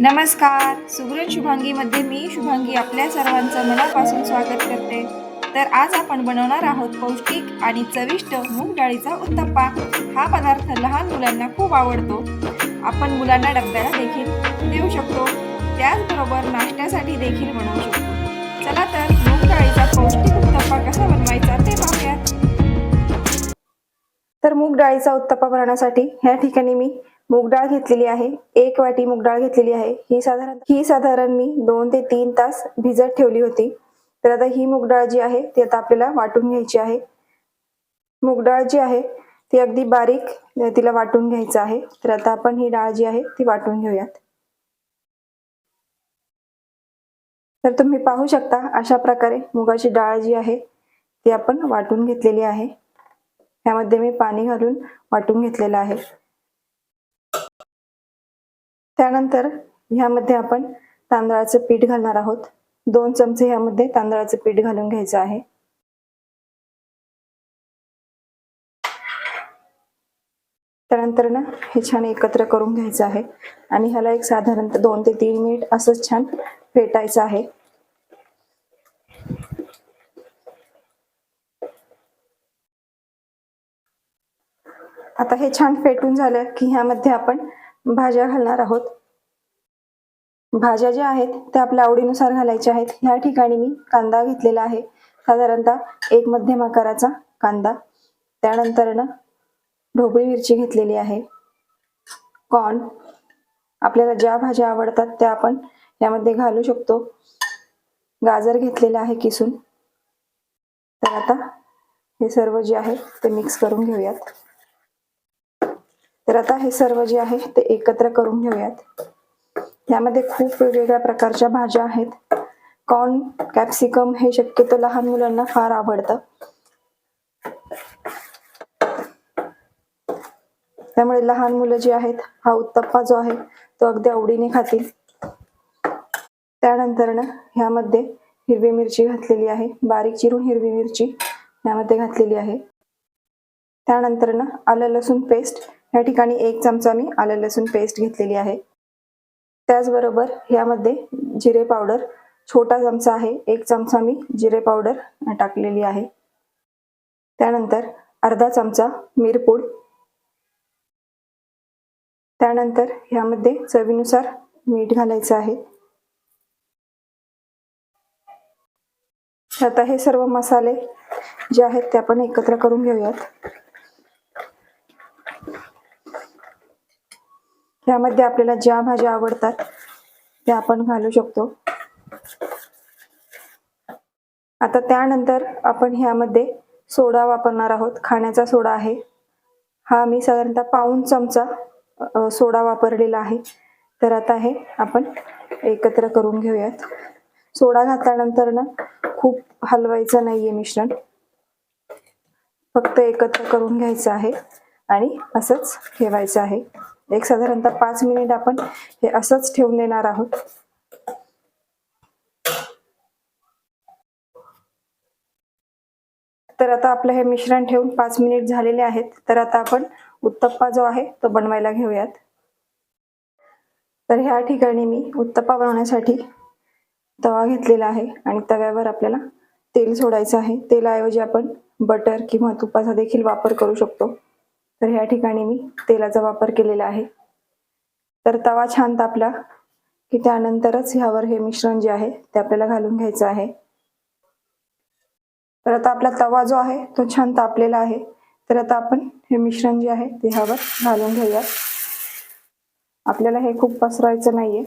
नमस्कार. सुगरण शुभांगीमध्ये मी शुभांगी आपल्या सर्वांचं मनापासून स्वागत करते. तर आज आपण बनवणार आहोत पौष्टिक आणि चविष्ट मूग डाळीचा उत्तप्पा. हा पदार्थ लहान मुलांना खूप आवडतो. आपण मुलांना डब्याला देखील देऊ शकतो. त्याचबरोबर नाश्त्यासाठी देखील बनवू शकतो. चला तर मूग डाळीचा पौष्टिक उत्तप्पा कसा बनवायचा ते पाहूयात. तर मूग डाळीचा उत्तप्पा बनवण्यासाठी ह्या ठिकाणी मी डाळ घेतलेली आहे. एक वाटी मूग डाळ घेतलेली आहे. ही साधारण ही साधारण मी दोन ते तीन तास भिजत ठेवली होती. तर आता ही मूग डाळ जी आहे ती आता आपल्याला वाटून घ्यायची आहे. मूग डाळ जी आहे ती अगदी बारीक तिला वाटून घ्यायचं आहे. तर आता आपण ही डाळ जी आहे ती वाटून घेऊयात. तर तुम्ही पाहू शकता अशा प्रकारे मुगाची डाळ जी आहे ती आपण वाटून घेतलेली आहे. ह्यामध्ये मी पाणी घालून वाटून घेतलेलं आहे. त्यानंतर ह्यामध्ये आपण तांदळाचं पीठ घालणार आहोत. दोन चमचे ह्यामध्ये तांदळाचं पीठ घालून घ्यायचं आहे. त्यानंतर ना हे छान एकत्र करून घ्यायचं आहे. आणि ह्याला एक साधारणतः दोन ते तीन मिनिट असंच छान फेटायचं आहे. आता हे छान फेटून झालं की ह्यामध्ये आपण भाज्या घालणार आहोत. भाज्या ज्या आहेत त्या आपल्या आवडीनुसार घालायच्या आहेत. ह्या ठिकाणी मी कांदा घेतलेला आहे. साधारणतः एक मध्यम आकाराचा कांदा. त्यानंतर ना ढोबळी मिरची घेतलेली आहे. कॉर्न. आपल्याला ज्या भाज्या आवडतात त्या आपण यामध्ये घालू शकतो. गाजर घेतलेलं आहे किसून. तर आता हे सर्व जे आहे ते मिक्स करून घेऊयात. तर आता हे सर्व जे आहे ते एकत्र करून घेऊयात. यामध्ये खूप वेगवेगळ्या प्रकारच्या भाज्या आहेत. कॉर्न कॅप्सिकम हे शक्यतो लहान मुलांना फार आवडतं. त्यामुळे लहान मुलं जी आहेत हा उत्तप्पा जो आहे तो अगदी आवडीने खातील. त्यानंतर ना ह्यामध्ये हिरवी मिरची घातलेली आहे. बारीक चिरून हिरवी मिरची यामध्ये घातलेली आहे. त्यानंतर ना आलं लसूण पेस्ट या ठिकाणी एक चमचा मी आलं लसूण पेस्ट घेतलेली आहे. त्याचबरोबर यामध्ये जिरे पावडर छोटा चमचा आहे एक चमचा मी जिरे पावडर टाकलेली आहे. त्यानंतर अर्धा चमचा मिरपूड त्यानंतर ह्यामध्ये चवीनुसार मीठ घालायचं आहे. आता हे सर्व मसाले जे आहेत ते आपण एकत्र करून घेऊयात. ह्यामध्ये आपल्याला ज्या भाज्या आवडतात त्या आपण घालू शकतो. आता त्यानंतर आपण ह्यामध्ये सोडा वापरणार आहोत. खाण्याचा सोडा आहे. हा मी साधारणतः पाऊन चमचा सोडा वापरलेला आहे. तर आता हे आपण एकत्र करून घेऊयात. सोडा घातल्यानंतर ना खूप हलवायचं नाहीये मिश्रण. फक्त एकत्र करून घ्यायचं आहे आणि असंच ठेवायचं आहे. एक साधारणतः पाच मिनिट आपण हे असंच ठेवून देणार आहोत. तर आता आपलं हे मिश्रण ठेवून पाच मिनिट झालेले आहेत. तर आता आपण उत्तप्पा जो आहे तो बनवायला घेऊयात. तर ह्या ठिकाणी मी उत्तप्पा बनवण्यासाठी तवा घेतलेला आहे आणि तव्यावर आपल्याला तेल सोडायचं आहे. तेलाऐवजी आपण बटर किंवा तुपाचा देखील वापर करू शकतो. तर ह्या ठिकाणी मी तेलाचा वापर केलेला आहे. तर तवा छान तापला की त्यानंतरच ह्यावर हे मिश्रण जे आहे ते आपल्याला घालून घ्यायचं आहे. तर आता आपला तवा जो आहे तो छान तापलेला आहे. तर आता आपण हे मिश्रण जे आहे ते ह्यावर घालून घेऊयात. आपल्याला हे खूप पसरवायचं नाहीये.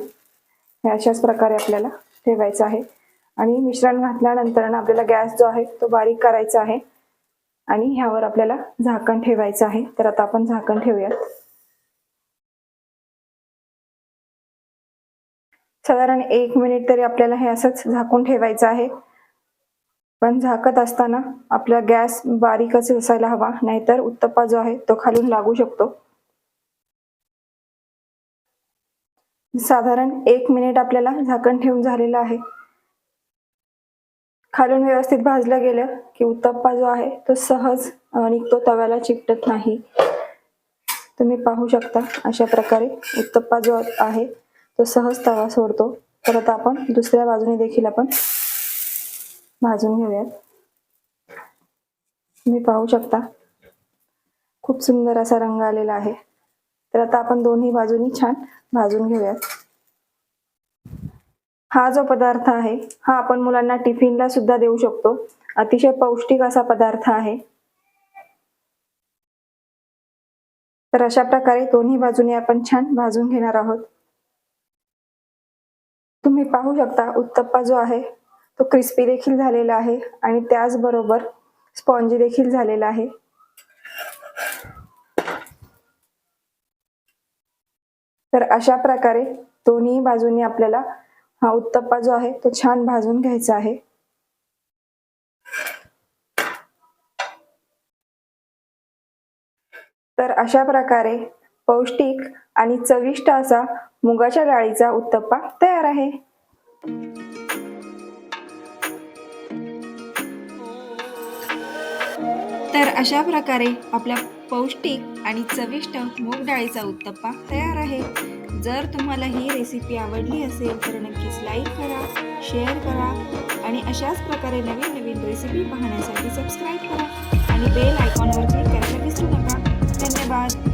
हे अशाच प्रकारे आपल्याला ठेवायचं आहे. आणि मिश्रण घातल्यानंतर आपल्याला गॅस जो आहे तो बारीक करायचा आहे. आणि ह्यावर आपल्याला झाकण ठेवायचं आहे. तर आता आपण झाकण ठेवूयात. साधारण एक मिनिट तरी आपल्याला हे असंच झाकून ठेवायचं आहे. पण झाकत असताना आपला गॅस बारीकच असायला हवा नाहीतर उत्तप्पा जो आहे तो खालून लागू शकतो. साधारण एक मिनिट आपल्याला झाकण ठेवून झालेलं आहे. खालून व्यवस्थित भाजलं गेलं की उत्तप्पा जो आहे तो सहज निघतो तव्याला चिकटत नाही. तुम्ही पाहू शकता अशा प्रकारे उत्तप्पा जो आहे तो सहज तवा सोडतो. परत आपण दुसऱ्या बाजूने देखील आपण भाजून घेऊयात. तुम्ही पाहू शकता खूप सुंदर असा रंग आलेला आहे. तर आता आपण दोन्ही बाजूनी छान भाजून घेऊयात. हा जो पदार्थ आहे हा आपण मुलांना टिफिनला सुद्धा देऊ शकतो. अतिशय पौष्टिक असा पदार्थ आहे. तर अशा प्रकारे दोन्ही बाजूने आपण छान भाजून घेणार आहोत. तुम्ही पाहू शकता उत्तप्पा जो आहे तो क्रिस्पी देखील झालेला आहे आणि त्याचबरोबर स्पॉन्जी देखील झालेला आहे. तर अशा प्रकारे दोन्ही बाजूंनी आपल्याला हा उत्तप्पा जो आहे तो छान भाजून घ्यायचा आहे. तर अशा प्रकारे पौष्टिक आणि चविष्ट असा मुगाच्या डाळीचा उत्तप्पा तयार आहे. तर अशा प्रकारे आपल्या पौष्टिक आणि चविष्ट मूग डाळीचा उत्तप्पा तयार आहे. जर तुम्हाला ही रेसिपी आवडली असेल तर नक्कीच लाईक करा शेअर करा आणि अशाच प्रकारे नवीन नवीन रेसिपी पाहण्यासाठी सबस्क्राईब करा आणि बेल आयकॉनवर क्लिक करायला विसरू नका. धन्यवाद.